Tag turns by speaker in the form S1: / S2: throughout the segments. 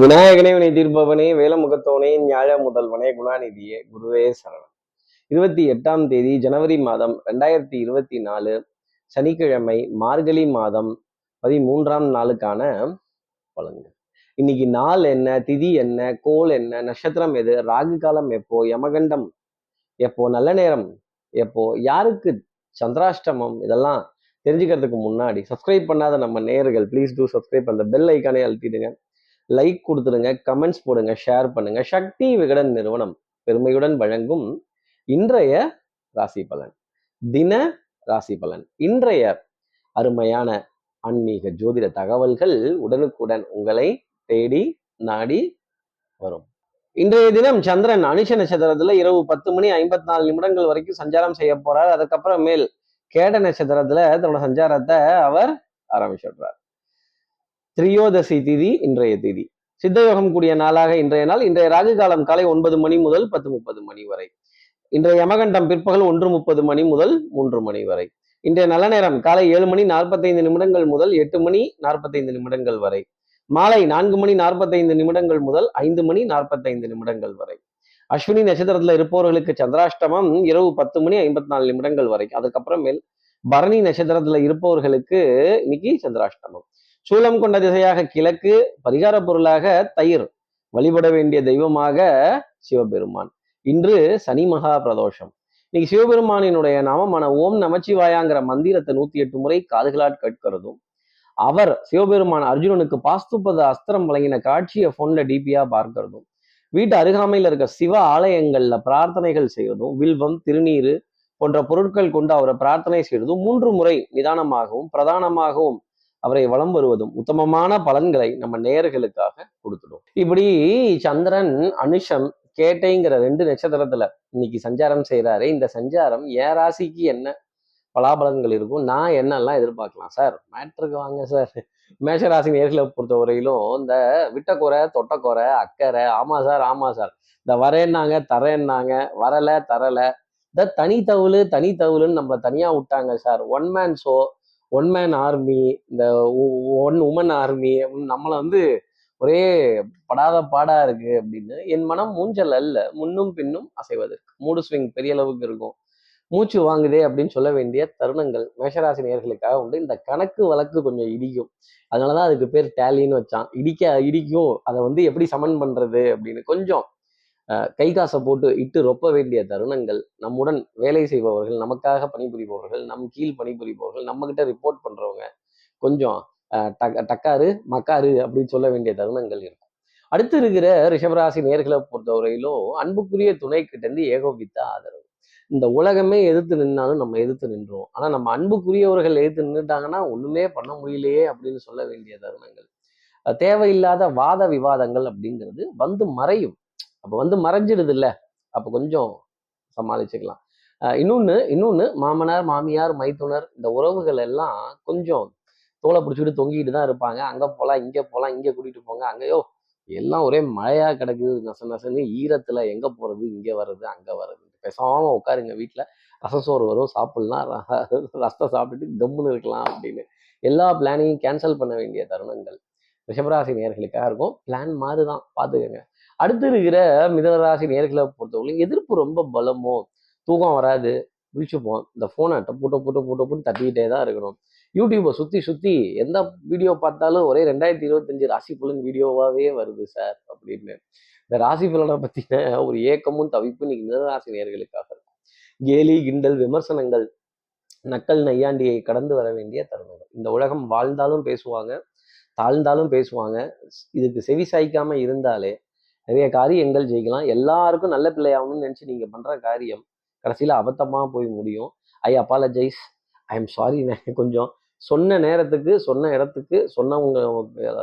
S1: விநாயகனே வினை தீர்ப்பவனே வேலமுகத்தோனே ஞாழ முதல்வனே குணாநிதியே குருவே சரணம். இருபத்தி எட்டாம் தேதி ஜனவரி மாதம் ரெண்டாயிரத்தி இருபத்தி நாலு சனிக்கிழமை மார்கழி மாதம் பதிமூன்றாம் நாளுக்கான பலன்கள். இன்னைக்கு நாள் என்ன திதி என்ன கோல் என்ன நட்சத்திரம் எது ராகு காலம் எப்போ யமகண்டம் எப்போ நல்ல நேரம் எப்போ யாருக்கு சந்திராஷ்டமம் இதெல்லாம் தெரிஞ்சுக்கிறதுக்கு முன்னாடி சப்ஸ்கிரைப் பண்ணாத நம்ம நேர்கள் ப்ளீஸ் டூ சப்ஸ்கிரைப் அந்த பெல் ஐக்கானே அழுத்திடுங்க. லைக் கொடுத்துருங்க கமெண்ட்ஸ் போடுங்க ஷேர் பண்ணுங்க. சக்தி விகடன் நிறுவனம் பெருமையுடன் வழங்கும் இன்றைய ராசி பலன். தின ராசி பலன். இன்றைய அருமையான ஆன்மீக ஜோதிட தகவல்கள் உடனுக்குடன் உங்களை தேடி நாடி வரும். இன்றைய தினம் சந்திரன் அனுஷ நட்சத்திரத்துல இரவு பத்து மணி ஐம்பத்தி நாலு நிமிடங்கள் வரைக்கும் சஞ்சாரம் செய்ய போறார். அதுக்கப்புறம் மேல் கேட நட்சத்திரத்துல தன்னோட சஞ்சாரத்தை அவர் ஆரம்பிச்சிடுறார். திரியோதசி திதி இன்றைய திதி. சித்தயோகம் கூடிய நாளாக இன்றைய நாள். இன்றைய ராகு காலம் காலை ஒன்பது மணி முதல் பத்து முப்பது மணி வரை. இன்றைய யமகண்டம் பிற்பகல் ஒன்று முப்பது மணி முதல் மூன்று மணி வரை. இன்றைய நல்ல நேரம் காலை ஏழு மணி நாற்பத்தைந்து நிமிடங்கள் முதல் எட்டு மணி நாற்பத்தைந்து நிமிடங்கள் வரை. மாலை நான்கு மணி நாற்பத்தைந்து நிமிடங்கள் முதல் ஐந்து மணி நாற்பத்தைந்து நிமிடங்கள் வரை. அஸ்வினி நட்சத்திரத்துல இருப்பவர்களுக்கு சந்திராஷ்டமம் இரவு பத்து மணி ஐம்பத்தி நாலு நிமிடங்கள் வரை. அதுக்கப்புறமேல் பரணி நட்சத்திரத்துல இருப்பவர்களுக்கு இன்னைக்கு சந்திராஷ்டமம். சூலம் கொண்ட திசையாக கிழக்கு பரிகார பொருளாக தயிர். வழிபட வேண்டிய தெய்வமாக சிவபெருமான். இன்று சனி மகா பிரதோஷம். இன்னைக்கு சிவபெருமானினுடைய நாமமான ஓம் நமச்சிவாயாங்கிற மந்திரத்தை நூத்தி எட்டு முறை காதுகளால் கேட்கிறதும் அவர் சிவபெருமான் அர்ஜுனனுக்கு பாஸ்துபத அஸ்திரம் வழங்கின காட்சியை போன்ல டிபியா பார்க்கிறதும் வீட்டு அருகாமையில் இருக்க சிவ ஆலயங்கள்ல பிரார்த்தனைகள் செய்வதும் வில்வம் திருநீர் போன்ற பொருட்கள் கொண்டு அவரை பிரார்த்தனை செய்வதும் மூன்று முறை நிதானமாகவும் பிரதானமாகவும் அவரை வலம் வருவதும் உத்தமமான பலன்களை நம்ம நேயர்களுக்காக கொடுத்துடும். இப்படி சந்திரன் அனுஷம் கேட்டைங்கிற ரெண்டு நட்சத்திரத்துல இன்னைக்கு சஞ்சாரம் செய்யறாரு இந்த சஞ்சாரம் என் ராசிக்கு என்ன பலாபலன்கள் இருக்கும்? நான் என்னெல்லாம் எதிர்பார்க்கலாம் சார்? மேட்ருக்கு வாங்க சார். மேஷராசி நேர்களை பொறுத்த வரையிலும் இந்த விட்டக்குறை தொட்டக்குறை அக்கறை ஆமா சார் ஆமா சார். இந்த வரேன்னாங்க தரேன்னாங்க வரலை தரல. இந்த தனித்தவுளு தனித்தவுளுன்னு நம்மளை தனியாக விட்டாங்க sir. One man show one man army இந்த ஒன் உமன் ஆர்மி நம்மளை வந்து ஒரே படாத பாடா இருக்கு அப்படின்னு என் மனம் மூஞ்சல் அல்ல. முன்னும் பின்னும் அசைவதற்கு. மூடு ஸ்விங் பெரிய அளவுக்கு இருக்கும். மூச்சு வாங்குதே அப்படின்னு சொல்ல வேண்டிய தருணங்கள் மேஷராசி நேர்களுக்காக உண்டு. இந்த கணக்கு வழக்கு கொஞ்சம் இடிக்கும். அதனாலதான் அதுக்கு பேர் டேலின்னு வச்சான். இடிக்க இடிக்கும். அதை வந்து எப்படி சமன் பண்றது அப்படின்னு கொஞ்சம் கை காசை போட்டு இட்டு ரொப்ப வேண்டிய தருணங்கள் நம்முடன் வேலை செய்பவர்கள் நமக்காக பணிபுரிபவர்கள் நம் கீழ் பணிபுரிபவர்கள் நம்ம கிட்ட ரிப்போர்ட் பண்றவங்க கொஞ்சம் டக் டக்காரு மக்காரு அப்படின்னு சொல்ல வேண்டிய தருணங்கள் இருக்கும். அடுத்து இருக்கிற ரிஷபராசி நேர்களை பொறுத்தவரையிலும் அன்புக்குரிய துணை இருந்து ஏகோபித்த ஆதரவு. இந்த உலகமே எதிர்த்து நின்னாலும் நம்ம எதிர்த்து நின்றோம். ஆனா நம்ம அன்புக்குரியவர்கள் எதிர்த்து நின்றுட்டாங்கன்னா ஒண்ணுமே பண்ண முடியலையே அப்படின்னு சொல்ல வேண்டிய தருணங்கள். தேவையில்லாத வாத விவாதங்கள் அப்படிங்கிறது வந்து மறையும். அப்போ வந்து மறைஞ்சிடுது இல்லை அப்போ கொஞ்சம் சமாளிச்சுக்கலாம். இன்னொன்று இன்னொன்று மாமனார் மாமியார் மைத்துனர் இந்த உறவுகள் எல்லாம் கொஞ்சம் தோலை பிடிச்சிட்டு தொங்கிட்டு தான் இருப்பாங்க. அங்கே போகலாம் இங்கே போகலாம் இங்கே கூட்டிகிட்டு போங்க அங்கேயோ எல்லாம் ஒரே மழையாக கிடக்குது நச நசன்னு ஈரத்தில் எங்கே போகிறது இங்கே வர்றது அங்கே வர்றது. பேசாமல் உட்காருங்க வீட்டில் ரசசோறு சோறு வரும் சாப்பிட்லாம் ரசத்தை சாப்பிட்டுட்டு கம்முன்னு இருக்கலாம் அப்படின்னு. எல்லா பிளானையும் கேன்சல் பண்ண வேண்டிய தருணங்கள். ரிஷபராசி நேர்களுக்காக இருக்கும். பிளான் மாதிரி தான் பார்த்துக்கோங்க அடுத்து இருக்கிற மிதனராசி நேர்களை பொறுத்தவரை எதிர்ப்பு ரொம்ப பலமோ தூக்கம் வராது. விழிச்சுப்போம் இந்த ஃபோனை டப்பு டப்பு டப்பு டப்புன்னு தட்டிக்கிட்டே தான் இருக்கணும். யூடியூப்பை சுற்றி சுற்றி எந்த வீடியோ பார்த்தாலும் ஒரே ரெண்டாயிரத்தி இருபத்தஞ்சு ராசி பலன் வீடியோவாகவே வருது சார் அப்படின்னு. இந்த ராசி பலனை பற்றின ஒரு ஏக்கமும் தவிப்பும் இன்னைக்கு மிதனராசி நேர்களுக்காக இருக்கும். கேலி கிண்டல் விமர்சனங்கள் நக்கல் நையாண்டியை கடந்து வர வேண்டிய தருணங்கள். இந்த உலகம் வாழ்ந்தாலும் பேசுவாங்க தாழ்ந்தாலும் பேசுவாங்க. இதுக்கு செவி சாய்க்காம இருந்தாலே நிறைய காரியங்கள் ஜெயிக்கலாம். எல்லாருக்கும் நல்ல பிள்ளையாகணும்னு நினச்சி நீங்கள் பண்ணுற காரியம் கடைசியில் அபத்தமாக போய் முடியும். I apologise I am sorry கொஞ்சம் சொன்ன நேரத்துக்கு சொன்ன இடத்துக்கு சொன்னவங்க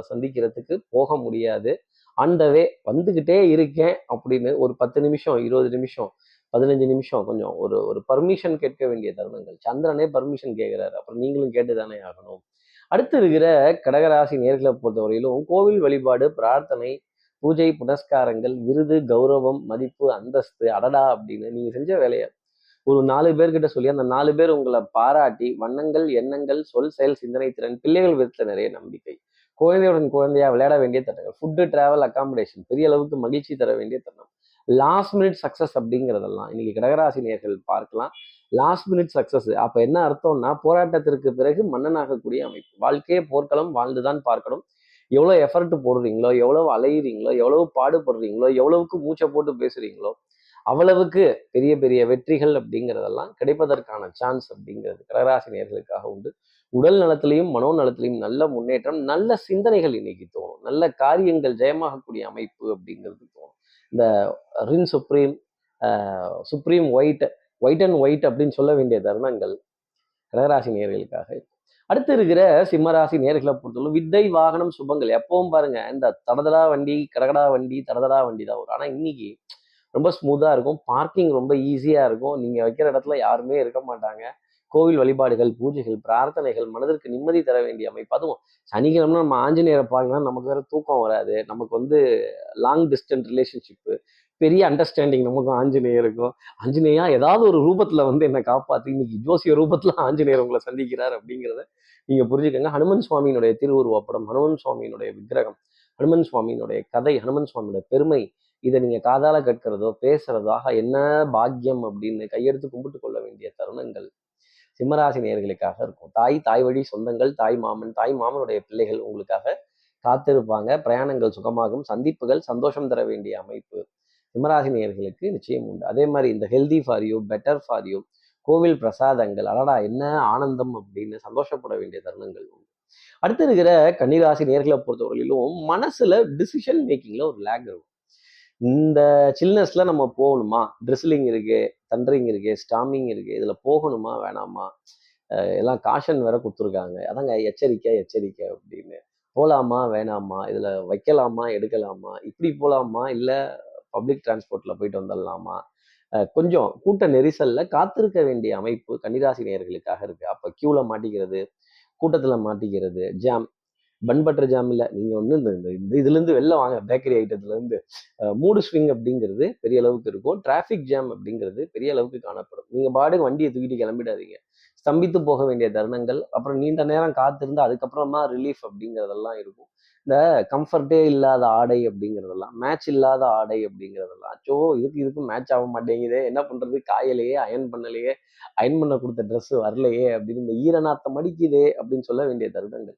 S1: சந்திக்கிறதுக்கு போக முடியாது. ஆண்டவே வந்துக்கிட்டே இருக்கேன் அப்படின்னு ஒரு பத்து நிமிஷம் இருபது நிமிஷம் பதினஞ்சு நிமிஷம் கொஞ்சம் ஒரு ஒரு பர்மிஷன் கேட்க வேண்டிய தருணங்கள். சந்திரனே பர்மிஷன் கேட்குறாரு. அப்புறம் நீங்களும் கேட்டு தானே ஆகணும். அடுத்து இருக்கிற கடகராசி நேர்களை பொறுத்தவரையிலும் கோவில் வழிபாடு பிரார்த்தனை பூஜை புனஸ்காரங்கள் விருது கௌரவம் மதிப்பு அந்தஸ்து அடடா அப்படின்னு நீங்க செஞ்ச வேலையை ஒரு நாலு பேர்கிட்ட சொல்லி அந்த நாலு பேர் உங்களை பாராட்டி வண்ணங்கள் எண்ணங்கள் சொல் செயல் சிந்தனை திறன் பிள்ளைகள் விதத்துல நிறைய நம்பிக்கை. குழந்தையுடன் குழந்தையா விளையாட வேண்டிய தருணங்கள். ஃபுட்டு டிராவல் அகாமடேஷன் பெரிய அளவுக்கு மகிழ்ச்சி தர வேண்டிய தருணம். லாஸ்ட் மினிட் சக்சஸ் அப்படிங்கிறதெல்லாம் இன்னைக்கு கடகராசி நேர்கள் பார்க்கலாம். லாஸ்ட் மினிட் சக்சஸ் அப்ப என்ன அர்த்தம்னா போராட்டத்திற்கு பிறகு மன்னனாகக்கூடிய அமைப்பு. வாழ்க்கையே போர்க்களம் வாழ்ந்துதான் பார்க்கணும். எவ்வளோ எஃபர்ட் போடுறீங்களோ எவ்வளவு அலையிறீங்களோ எவ்வளவு பாடுபடுறீங்களோ எவ்வளவுக்கு மூச்சை போட்டு பேசுறீங்களோ அவ்வளவுக்கு பெரிய பெரிய வெற்றிகள் அப்படிங்கிறதெல்லாம் கிடைப்பதற்கான சான்ஸ் அப்படிங்கிறது கடகராசி நேர்களுக்காக உண்டு. உடல் நலத்திலையும் மனோ நலத்திலையும் நல்ல முன்னேற்றம் நல்ல சிந்தனைகள் இன்னைக்கு தோணும். நல்ல காரியங்கள் ஜெயமாகக்கூடிய அமைப்பு அப்படிங்கிறது தோணும். இந்த Rin supreme supreme white white and white அப்படின்னு சொல்ல வேண்டிய தருணங்கள் கடகராசி நேர்களுக்காக அடுத்து இருக்கிற சிம்மராசி நேர்களை பொறுத்தவரை வித்தை வாகனம் சுபங்கள். எப்பவும் பாருங்க இந்த தடதடா வண்டி கடகடா வண்டி தடதடா வண்டி தான் வரும். ஆனால் இன்னைக்கு ரொம்ப ஸ்மூத்தாக இருக்கும். பார்க்கிங் ரொம்ப ஈஸியாக இருக்கும். நீங்கள் வைக்கிற இடத்துல யாருமே இருக்க மாட்டாங்க. கோவில் வழிபாடுகள் பூஜைகள் பிரார்த்தனைகள் மனதிற்கு நிம்மதி தர வேண்டிய அமைப்பு. அதுவும் சனிக்கிழமை நம்ம ஆஞ்சநேயரை பார்க்கலாம் நமக்கு வேற தூக்கம் வராது. நமக்கு வந்து லாங் டிஸ்டன்ஸ் ரிலேஷன்ஷிப்பு பெரிய அண்டர்ஸ்டாண்டிங் நமக்கும் ஆஞ்சநேயருக்கும். ஆஞ்சநேயா ஏதாவது ஒரு ரூபத்துல வந்து என்னை காப்பாற்றி இன்னைக்கு ஜோசிய ரூபத்துல ஆஞ்சநேயர் உங்களை சந்திக்கிறார் அப்படிங்கிறத நீங்க புரிஞ்சுக்கங்க. ஹனுமன் சுவாமியினுடைய திருவுருவப்படம் ஹனுமன் சுவாமியினுடைய விக்கிரகம் ஹனுமன் சுவாமியினுடைய கதை ஹனுமன் சுவாமியோட பெருமை இதை நீங்க காதால கேட்கிறதோ பேசுறதோ ஆக என்ன பாக்கியம் அப்படின்னு கையெடுத்து கும்பிட்டு கொள்ள வேண்டிய தருணங்கள் சிம்மராசி நேர்களுக்காக இருக்கும். தாய் தாய் வழி சொந்தங்கள் தாய் மாமன் தாய் மாமனுடைய பிள்ளைகள் உங்களுக்காக காத்திருப்பாங்க. பிரயாணங்கள் சுகமாகும் சந்திப்புகள் சந்தோஷம் தர வேண்டிய அமைப்பு. சிம்மராசி நேர்களுக்கு நிச்சயம் உண்டு. அதே மாதிரி இந்த healthy for you better for you கோவில் பிரசாதங்கள் அடடா என்ன ஆனந்தம் அப்படின்னு சந்தோஷப்பட வேண்டிய தருணங்கள் உண்டு. அடுத்து இருக்கிற கன்னிராசி நேர்களை பொறுத்தவரையிலும் மனசுல டிசிஷன் மேக்கிங்ல ஒரு லேக் இருக்கும். இந்த சில்னஸ்ல நம்ம போகணுமா? ட்ரெஸ்லிங் இருக்கு தண்டரிங் இருக்கு ஸ்டாமிங் இருக்கு இதுல போகணுமா வேணாமா? எல்லாம் காஷன் வேற கொடுத்துருக்காங்க. அதாங்க எச்சரிக்கை எச்சரிக்கை அப்படின்னு. போகலாமா வேணாமா? இதுல வைக்கலாமா எடுக்கலாமா? இப்படி போகலாமா இல்லை பப்ளிக் டிரான்ஸ்போர்ட்ல போயிட்டு வந்துடலாமா கொஞ்சம் கூட்ட நெரிசல்ல காத்திருக்க வேண்டிய அமைப்பு கன்னிராசி நேயர்களுக்காக இருக்கு. அப்ப கியூல மாட்டிக்கிறது கூட்டத்துல மாட்டிக்கிறது ஜாம் பன் பட்டர் ஜாம் இல்லை. நீங்க ஒன்று இந்த இந்த இதுல இருந்து வெளில வாங்க. பேக்கரி ஐட்டத்துல இருந்து மூடு ஸ்விங் அப்படிங்கிறது பெரிய அளவுக்கு இருக்கும். டிராஃபிக் ஜாம் அப்படிங்கிறது பெரிய அளவுக்கு காணப்படும். நீங்க பாட்டுக்கு வண்டியை தூக்கிட்டு கிளம்பிடாதீங்க. ஸ்தம்பித்து போக வேண்டிய தருணங்கள் அப்புறம் நீண்ட நேரம் காத்திருந்து அதுக்கப்புறமா ரிலீஃப் அப்படிங்கிறதெல்லாம் இருக்கும். இந்த கம்ஃபர்ட்டே இல்லாத ஆடை அப்படிங்கிறதெல்லாம் மேட்ச் இல்லாத ஆடை அப்படிங்கிறதெல்லாம் ஸோ இதுக்கு இதுக்கு மேட்ச் ஆக மாட்டேங்குதே என்ன பண்றது? காயலையே அயன் பண்ணலையே அயன் பண்ண கொடுத்த ட்ரெஸ் வரலையே அப்படின்னு இந்த ஈரநாத்தம் அடிக்குதே அப்படின்னு சொல்ல வேண்டிய தருணங்கள்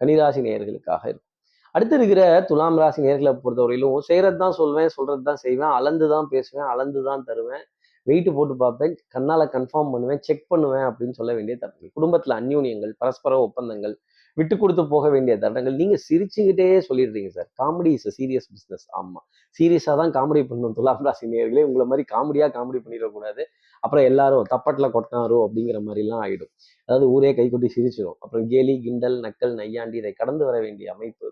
S1: கனிராசி நேயர்களுக்காக இருக்கும். அடுத்து இருக்கிற துலாம் ராசி நேர்களை பொறுத்தவரையிலும் செய்கிறது தான் சொல்வேன் சொல்கிறது தான் செய்வேன் அளந்து தான் பேசுவேன் அளந்து தான் தருவேன் வெயிட்டு போட்டு பார்ப்பேன் கண்ணால கன்ஃபார்ம் பண்ணுவேன் செக் பண்ணுவேன் அப்படின்னு சொல்ல வேண்டிய தருணங்கள். குடும்பத்தில் அந்யூன்யங்கள் பரஸ்பர ஒப்பந்தங்கள் விட்டு கொடுத்து போக வேண்டிய தருணங்கள். நீங்க சிரிச்சுக்கிட்டே சொல்லிடுறீங்க sir. Comedy is serious business ஆமா. சீரியஸா தான் காமெடி பண்ணணும். துலாம் ராசி நேர்களே உங்களை மாதிரி காமெடியா காமெடி பண்ணிடக்கூடாது அப்புறம் எல்லாரும் தப்பட்டில் கொட்டினாரோ அப்படிங்கிற மாதிரிலாம் ஆயிடும். அதாவது ஊரே கைகொட்டி சிரிச்சிடும் அப்புறம் கேலி கிண்டல் நக்கல் நையாண்டி இதை கடந்து வர வேண்டிய அமைப்பு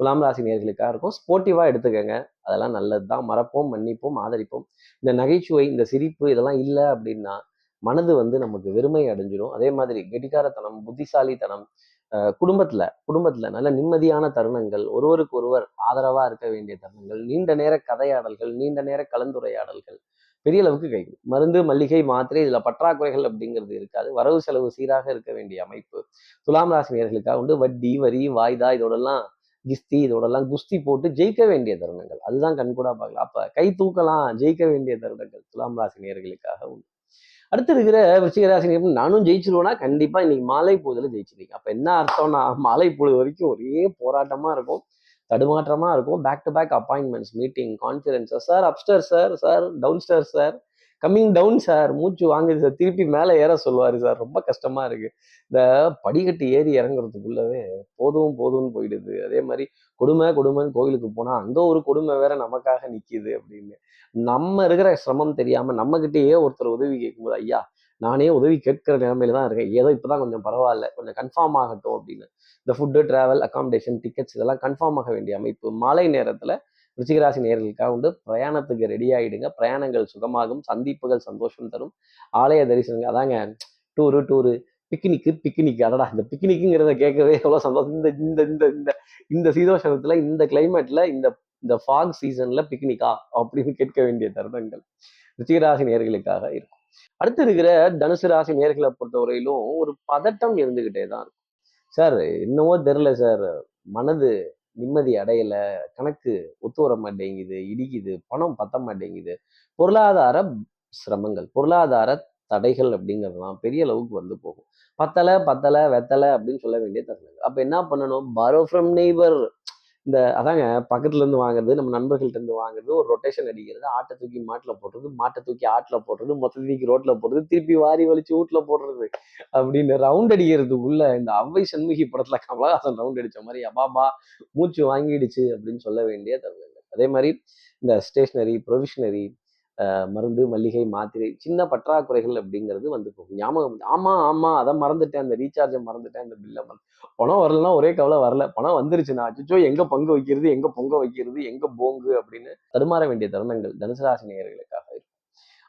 S1: துலாம் ராசி நேர்களுக்காக இருக்கும். ஸ்போர்ட்டிவாக எடுத்துக்கோங்க. அதெல்லாம் நல்லது தான். மறப்போம் மன்னிப்போம் ஆதரிப்போம். இந்த நகைச்சுவை இந்த சிரிப்பு இதெல்லாம் இல்லை அப்படின்னா மனது வந்து நமக்கு வெறுமை அடைஞ்சிடும் அதே மாதிரி கெட்டிக்காரத்தனம் புத்திசாலித்தனம் குடும்பத்துல குடும்பத்துல நல்ல நிம்மதியான தருணங்கள் ஒருவருக்கு ஒருவர் ஆதரவா இருக்க வேண்டிய தருணங்கள் நீண்ட நேர கதையாடல்கள் நீண்ட நேர கலந்துரையாடல்கள் பெரிய அளவுக்கு கை மருந்து மல்லிகை மாத்திரை இதுல பற்றாக்குறைகள் அப்படிங்கிறது இருக்காது. வரவு செலவு சீராக இருக்க வேண்டிய அமைப்பு. துலாம் ராசினியர்களுக்காக உண்டு வட்டி வரி வாய்தா இதோடெல்லாம் கிஸ்தி இதோடெல்லாம் குஸ்தி போட்டு ஜெயிக்க வேண்டிய தருணங்கள். அதுதான் கண்கூடா பார்க்கலாம் அப்ப கை தூக்கலாம் ஜெயிக்க வேண்டிய தருணங்கள் துலாம் ராசி நேர்களுக்காக உண்டு. அடுத்து இருக்கிற விருச்சிகராசி நானும் ஜெயிச்சிருவேன்னா கண்டிப்பா இன்னைக்கு மாலை பொழுதுல ஜெயிச்சிருக்கீங்க அப்ப என்ன அர்த்தம்னா மாலை பொழுது வரைக்கும் ஒரே போராட்டமா இருக்கும். தடுமாற்றமா இருக்கும். Back to back appointments meeting conferences sir upstairs sir sir downstairs sir coming down sir மூச்சு வாங்குது சார் திருப்பி மேலே ஏற சொல்லுவார் சார் ரொம்ப கஷ்டமா இருக்கு. இந்த படிக்கட்டு ஏறி இறங்குறதுக்குள்ளவே போதும் போதும்னு போயிடுது. அதே மாதிரி கொடுமை கொடுமைன்னு கோவிலுக்கு போனால் அங்கே ஒரு கொடுமை வேற நமக்காக நிற்கிது அப்படின்னு. நம்ம இருக்கிற சிரமம் தெரியாமல் நம்மக்கிட்டேயே ஒருத்தர் உதவி கேட்கும்போது ஐயா நானே உதவி கேட்கிற நிலைமையில தான் இருக்கேன். ஏதோ இப்போ தான் கொஞ்சம் பரவாயில்ல. கொஞ்சம் கன்ஃபார்ம் ஆகட்டும் அப்படின்னு. இந்த ஃபுட்டு ட்ராவல் அகாமடேஷன் டிக்கெட்ஸ் இதெல்லாம் கன்ஃபார்ம் ஆக வேண்டிய அமைப்பு. மாலை நேரத்தில் ரிச்சிகராசி நேர்களுக்காக உண்டு. பிரயாணத்துக்கு ரெடி ஆகிடுங்க பிரயாணங்கள் சுகமாகும். சந்திப்புகள் சந்தோஷம் தரும். ஆலய தரிசனங்கள் அதாங்க டூரு டூரு பிக்னிக்கு பிக்னிக் அதடா இந்த பிக்னிக்குங்கிறத கேட்கவே எவ்வளோ சந்தோஷம். இந்த இந்த இந்த இந்த இந்த சீதோஷணத்தில் இந்த கிளைமேட்டில் இந்த இந்த ஃபாக் சீசனில் பிக்னிக்கா அப்படின்னு கேட்க வேண்டிய தருணங்கள் ரிச்சிகராசி நேர்களுக்காக இருக்கும். அடுத்து இருக்கிற தனுசு ராசி நேர்களை பொறுத்தவரையிலும் ஒரு பதட்டம் இருந்துக்கிட்டே தான் இருக்கும். சார் என்னவோ தெரில சார். மனது நிம்மதி அடையல கணக்கு ஒத்து வர மாட்டேங்குது இடிக்குது பணம் பத்த மாட்டேங்குது. பொருளாதார சிரமங்கள் பொருளாதார தடைகள் அப்படிங்கிறதுலாம் பெரிய அளவுக்கு வந்து போகும். பத்தலை பத்தலை வெத்தலை அப்படின்னு சொல்ல வேண்டிய தருணங்கள். அப்போ என்ன பண்ணணும்? பாரோ ஃப்ரம் நெய்பர் இந்த அதாங்க பக்கத்துல இருந்து வாங்குறது நம்ம நண்பர்கள்ட்ட இருந்து வாங்குறது ஒரு ரொட்டேஷன் அடிக்கிறது ஆட்டை தூக்கி மாட்டில் போடுறது மாட்டை தூக்கி ஆட்டில் போடுறது மொத்த தூக்கி ரோட்ல போடுறது திருப்பி வாரி வலிச்சு வீட்டுல போடுறது அப்படின்னு ரவுண்ட் அடிக்கிறதுக்குள்ள இந்த அவ்வை சண்முகி படத்துல கமலஹாசன் ரவுண்ட் அடிச்ச மாதிரி அபாபா மூச்சு வாங்கிடுச்சு அப்படின்னு சொல்ல வேண்டிய தருணங்கள். அதே மாதிரி இந்த ஸ்டேஷ்னரி ப்ரொவிஷனரி மருந்து மல்லிகை மாத்திரை சின்ன பற்றாக்குறைகள் அப்படிங்கிறது வந்து போகும். ஞாபகம் ஆமா ஆமா அதை மறந்துட்டேன் அந்த ரீசார்ஜை மறந்துட்டேன் அந்த பில்லை மறந்து பணம் வரலன்னா ஒரே கவலை வரல. பணம் வந்துருச்சுன்னா அச்சோ எங்க பங்கு வைக்கிறது எங்க பொங்க வைக்கிறது எங்க போங்கு அப்படின்னு தடுமாற வேண்டிய தருணங்கள் தனுசு ராசி நேயர்களுக்காக இருக்கும்.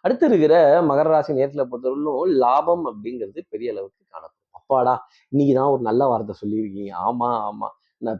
S1: அடுத்து இருக்கிற மகர ராசி நேரத்துல பொறுத்தவரையிலும் லாபம் அப்படிங்கிறது பெரிய அளவுக்கு காணப்படும். அப்பாடா இன்னைக்கு தான் ஒரு நல்ல வார்த்தை சொல்லியிருக்கீங்க. ஆமா ஆமா.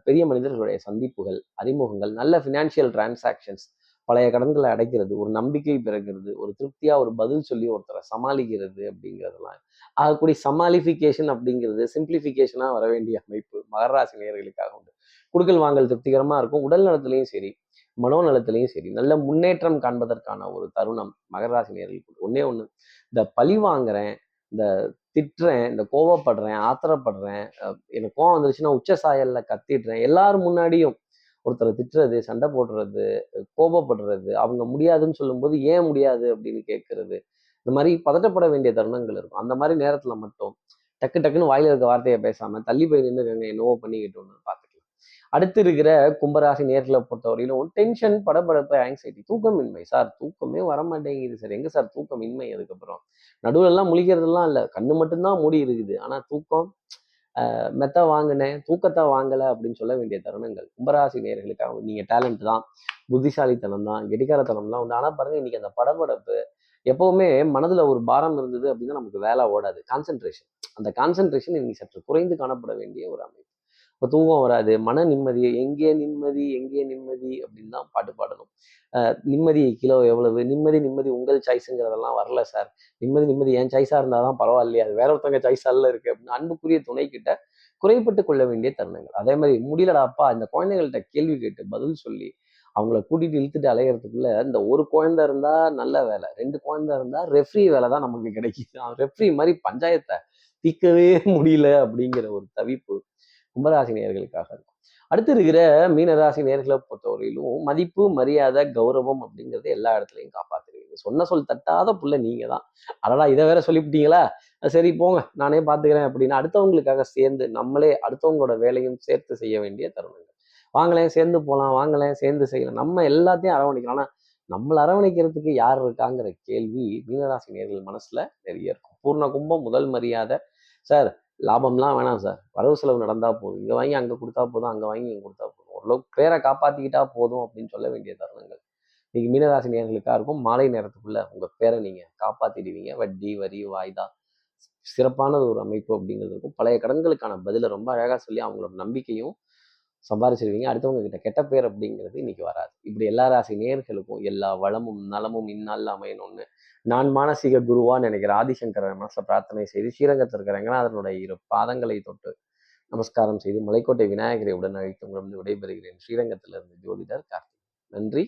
S1: பெரிய மனிதர்களுடைய சந்திப்புகள் அறிமுகங்கள் நல்ல ஃபினான்ஷியல் டிரான்சாக்ஷன்ஸ் பழைய கடன்களை அடைக்கிறது ஒரு நம்பிக்கை பிறக்கிறது ஒரு திருப்தியாக ஒரு பதில் சொல்லி ஒருத்தரை சமாளிக்கிறது அப்படிங்கிறதுலாம் ஆகக்கூடிய சமாளிஃபிகேஷன் அப்படிங்கிறது சிம்பிளிஃபிகேஷனாக வர வேண்டிய அமைப்பு மகராசி நேர்களுக்காக உண்டு. குடுக்கல் வாங்கல் திருப்திகரமாக இருக்கும் உடல் நலத்துலையும் சரி மனோநலத்திலையும் சரி நல்ல முன்னேற்றம் காண்பதற்கான ஒரு தருணம் மகராசி நேர்களுக்கு ஒன்னே ஒன்று இந்த பழி வாங்குறேன் இந்த திட்டுறேன் இந்த கோவப்படுறேன் ஆத்திரப்படுறேன் எனக்கு கோவம் வந்துருச்சுன்னா உச்ச சாயல்ல கத்திடுறேன் எல்லாரும் முன்னாடியும் ஒருத்தரை திட்டுறது சண்டை போடுறது கோபப்படுறது அவங்க முடியாதுன்னு சொல்லும்போது ஏன் முடியாது அப்படின்னு கேட்கறது. இந்த மாதிரி பதட்டப்பட வேண்டிய தருணங்கள் இருக்கும். அந்த மாதிரி நேரத்தில் மட்டும் டக்கு டக்குன்னு வாயில இருக்க வார்த்தையை பேசாம தள்ளி போய் நின்று என்னவோ பண்ணிக்கிட்டோம்னு பார்த்துக்கலாம் அடுத்து இருக்கிற கும்பராசி நேர்களை பொறுத்தவரையிலும் டென்ஷன் படபடப்பு ஆங்ஸைட்டி தூக்கமின்மை. சார் தூக்கமே வர மாட்டேங்குது சார். எங்கே சார் தூக்கமின்மை அதுக்கப்புறம்? நடுவில் எல்லாம் முழிக்கிறதுலாம் இல்லை. கண்ணு மட்டும்தான் மூடி இருக்குது. ஆனால் தூக்கம் மெத்த வாங்கினேன் தூக்கத்தை வாங்கலை அப்படின்னு சொல்ல வேண்டிய தருணங்கள். கும்பராசி நேர்களுக்காக நீங்கள் டேலண்ட் தான் புத்திசாலித்தனம் தான் கெடிகாரத்தனம்லாம் உண்டு. ஆனால் பாருங்கள் இன்னைக்கு அந்த படபடப்பு எப்போவுமே மனதில் ஒரு பாரம் இருந்தது அப்படின்னா நமக்கு வேலை ஓடாது. கான்சென்ட்ரேஷன் அந்த கான்சென்ட்ரேஷன் இன்னைக்கு சற்று குறைந்து காணப்பட வேண்டிய ஒரு அமைப்பு. இப்போ தூக்கம் வராது மன நிம்மதி எங்கே நிம்மதி எங்கே நிம்மதி அப்படின்னு தான் பாட்டு பாடணும். நிம்மதி கிலோ எவ்வளவு? நிம்மதி நிம்மதி உங்கள் சாய்ஸுங்கிறதெல்லாம் வரல சார். நிம்மதி நிம்மதி என் சாய்ஸாக இருந்தால் தான் பரவாயில்லையா அது வேற ஒருத்தவங்க சாய்ஸால இருக்கு அப்படின்னு அன்புக்குரிய துணை கிட்ட குறைப்பட்டு கொள்ள வேண்டிய தருணங்கள். அதே மாதிரி முடியலடாப்பா இந்த குழந்தைகள்கிட்ட கேள்வி கேட்டு பதில் சொல்லி அவங்கள கூட்டிட்டு இழுத்துட்டு அலையிறதுக்குள்ள இந்த ஒரு குழந்தை இருந்தா நல்ல வேலை ரெண்டு குழந்தை இருந்தா ரெஃப்ரி வேலை தான் நமக்கு கிடைக்குது. ரெஃப்ரி மாதிரி பஞ்சாயத்தை தீக்கவே முடியல அப்படிங்கிற ஒரு தவிப்பு கும்பராசி நேர்களுக்காக இருக்கும். அடுத்து இருக்கிற மீனராசி நேர்களை பொறுத்தவரையிலும் மதிப்பு மரியாதை கௌரவம் அப்படிங்கிறது எல்லா இடத்துலையும் காப்பாத்துறீங்க. சொன்ன சொல் தட்டாத புள்ள நீங்க தான் அடடா இதை வேற சொல்லிவிட்டீங்களா? சரி போங்க. நானே பார்த்துக்கிறேன் அப்படின்னு அடுத்தவங்களுக்காக சேர்ந்து நம்மளே அடுத்தவங்களோட வேலையும் சேர்த்து செய்ய வேண்டிய தருணங்கள். வாங்கலேன் சேர்ந்து போகலாம் வாங்கலேன் சேர்ந்து செய்யலாம். நம்ம எல்லாத்தையும் அரவணைக்கலாம் ஆனால் நம்மளை அரவணைக்கிறதுக்கு யார் இருக்காங்கிற கேள்வி மீனராசி நேர்கள் மனசுல நிறைய இருக்கும். பூர்ண கும்பம் முதல் மரியாதை. சார் லாபம்லாம் வேணாம் சார். வரவு செலவு நடந்தால் போதும். இங்கே வாங்கி அங்கே கொடுத்தா போதும். அங்கே வாங்கி இங்கே கொடுத்தா போதும். ஓரளவுக்கு பேரை காப்பாற்றிக்கிட்டா போதும் அப்படின்னு சொல்ல வேண்டிய தருணங்கள். இன்னைக்கு மீனராசி நேர்களுக்காக இருக்கும். மாலை நேரத்துக்குள்ள உங்கள் பேரை நீங்கள் காப்பாற்றிடுவீங்க வட்டி வரி வாய்தா சிறப்பானது ஒரு அமைப்பு அப்படிங்கிறது இருக்கும். பழைய கடன்களுக்கான பதிலை ரொம்ப அழகாக சொல்லி அவங்களோட நம்பிக்கையும் சம்பாரிச்சிருவீங்க. அடுத்தவங்க கிட்ட கெட்ட பேர் அப்படிங்கிறது இன்னைக்கு வராது. இப்படி எல்லா ராசி நேர்களுக்கும் எல்லா வளமும் நலமும் இந்நாளில் அமையணும்னு நான் மானசீக குருவா நினைக்கிற ஆதிசங்கர மனசில் பிரார்த்தனை செய்து ஸ்ரீரங்கத்தில் இருக்கிறாங்கன்னா அதனுடைய இரு பாதங்களை தொட்டு நமஸ்காரம் செய்து மலைக்கோட்டை விநாயகரை உடன் அழைத்து உங்களிடம் விடைபெறுகிறேன். ஸ்ரீரங்கத்திலிருந்து ஜோதிடர் கார்த்திக். நன்றி.